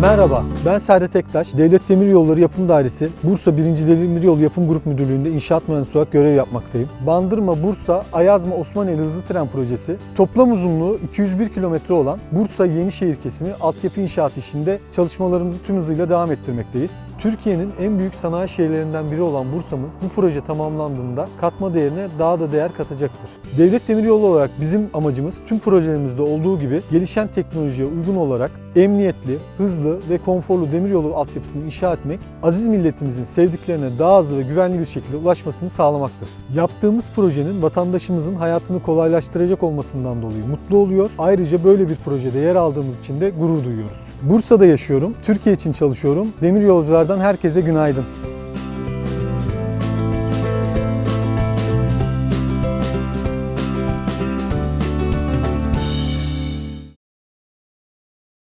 Merhaba, ben Saadet Ektaş. Devlet Demiryolları Yapım Dairesi Bursa 1. Demiryolu Yapım Grup Müdürlüğü'nde inşaat mühendisi olarak görev yapmaktayım. Bandırma, Bursa, Ayazma, Osmaneli Hızlı Tren Projesi toplam uzunluğu 201 kilometre olan Bursa Yenişehir kesimi altyapı inşaat işinde çalışmalarımızı tüm hızıyla devam ettirmekteyiz. Türkiye'nin en büyük sanayi şehirlerinden biri olan Bursa'mız bu proje tamamlandığında katma değerine daha da değer katacaktır. Devlet Demiryolu olarak bizim amacımız tüm projelerimizde olduğu gibi gelişen teknolojiye uygun olarak emniyetli, hızlı ve konforlu demiryolu altyapısını inşa etmek, aziz milletimizin sevdiklerine daha hızlı ve güvenli bir şekilde ulaşmasını sağlamaktır. Yaptığımız projenin vatandaşımızın hayatını kolaylaştıracak olmasından dolayı mutlu oluyor. Ayrıca böyle bir projede yer aldığımız için de gurur duyuyoruz. Bursa'da yaşıyorum, Türkiye için çalışıyorum. Demiryolculardan herkese günaydın.